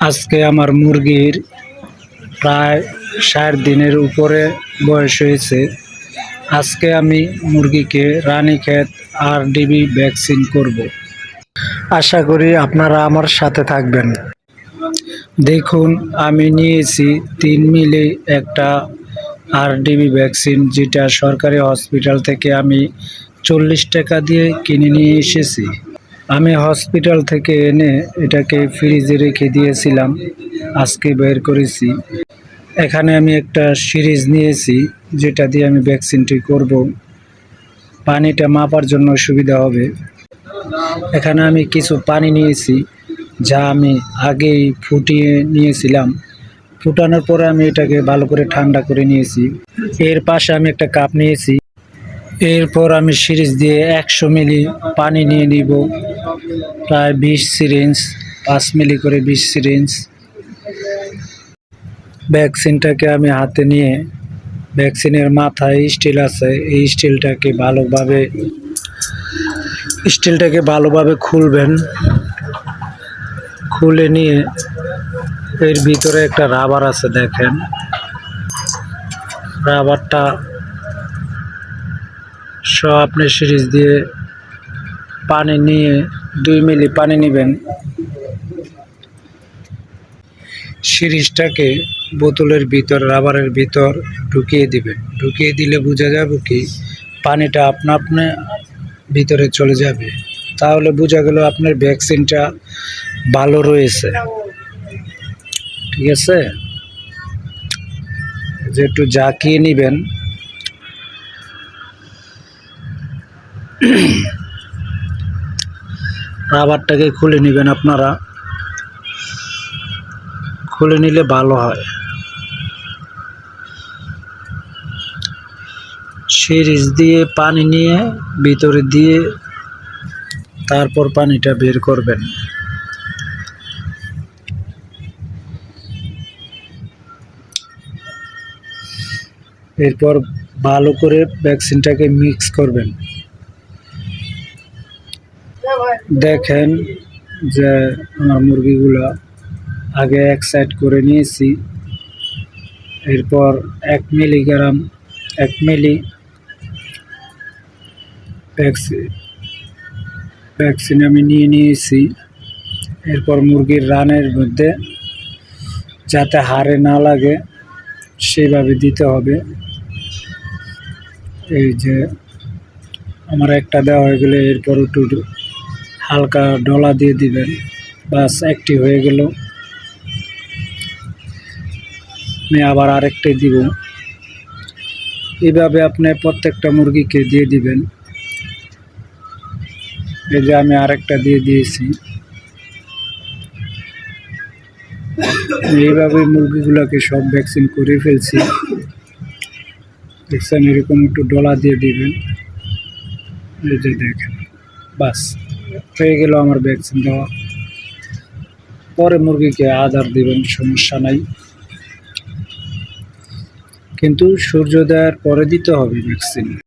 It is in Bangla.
আজকে আমার মুরগির প্রায় ষাট দিনের উপরে বয়স হয়েছে। আজকে আমি মুরগিকে রানীক্ষেত আর ডিবি ভ্যাকসিন করব। আশা করি আপনারা আমার সাথে থাকবেন। দেখুন, আমি নিয়েছি তিন মিলি একটা আর ডিবি ভ্যাকসিন, যেটা সরকারি হসপিটাল থেকে আমি চল্লিশ টাকা দিয়ে কিনে নিয়ে এসেছি। আমি হসপিটাল থেকে এনে এটাকে ফ্রিজে রেখে দিয়েছিলাম, আজকে বের করেছি। এখানে আমি একটা সিরিজ নিয়েছি, যেটা দিয়ে আমি ভ্যাকসিনটি করব। পানিটা মাপার জন্য সুবিধা হবে। এখানে আমি কিছু পানি নিয়েছি, যা আমি আগেই ফুটিয়ে নিয়েছিলাম। ফুটানোর পরে আমি এটাকে ভালো করে ঠান্ডা করে নিয়েছি। এর পাশে আমি একটা কাপ নিয়েছি। এরপর আমি সিরিজ দিয়ে একশো মিলি পানি নিয়ে নিব। প্রায় বিশ সিরিঞ্জ পাঁচ মিলি করে বিশ সিরিঞ্জ ভ্যাকসিনটাকে আমি হাতে নিয়ে ভ্যাকসিনের মাথায় স্টিল আছে। এই স্টিলটাকে ভালোভাবে স্টিলটাকে ভালোভাবে খুলবেন। খুলে নিয়ে, এর ভিতরে একটা রাবার আছে দেখেন। রাবারটা সব আপনি সিরিজ দিয়ে পানি নিয়ে, দুই মিলি পানি নেবেন। সিরিজটাকে বোতলের ভিতর, রাবারের ভিতর ঢুকিয়ে দিবেন। ঢুকিয়ে দিলে বোঝা যাবে কি, পানিটা আপনা আপনি ভিতরে চলে যাবে। তাহলে বোঝা গেল আপনার ভ্যাকসিনটা ভালো রয়েছে। ঠিক আছে? যে একটু জাকিয়ে নেবেন। রাবারটাকে খুলে নেবেন আপনারা। খুলে নিলে ভালো হয়। সিরিজ দিয়ে পানি নিয়ে ভিতরে দিয়ে তারপর পানিটা বের করবেন। এরপর ভালো করে ভ্যাকসিনটাকে মিক্স করবেন। দেখেন যে আমার মুরগিগুলো আগে এক সাইড করে নিয়েছি, এরপর এক মিলিগ্রাম এক মিলি ভ্যাকসিন আমি নিয়ে নিয়েছি। এরপর মুরগির রানের মধ্যে যাতে হারে না লাগে সেইভাবে দিতে হবে। এই যে আমার একটা দেওয়া হয়ে গেলে এরপর একটু হালকা ডলা দিয়ে দিবেন। বাস, একটি হয়ে গেল। আমি আবার আরেকটাই দিব। এইভাবে আপনি প্রত্যেকটা মুরগিকে দিয়ে দিবেন। এই যে আমি আরেকটা দিয়ে দিয়েছি। এইভাবে মুরগিগুলোকে সব ভ্যাকসিন করে ফেলছি। ভ্যাকসিন এরকম একটু ডলা দিয়ে দিবেন। এই যে দেখেন, বাস। হয়ে গেল আমার ভ্যাকসিন দেওয়া। পরে মুরগিকে আদার দিবেন, সমস্যা নাই। কিন্তু সূর্যোদয়ের পরে দিতে হবে ভ্যাকসিন।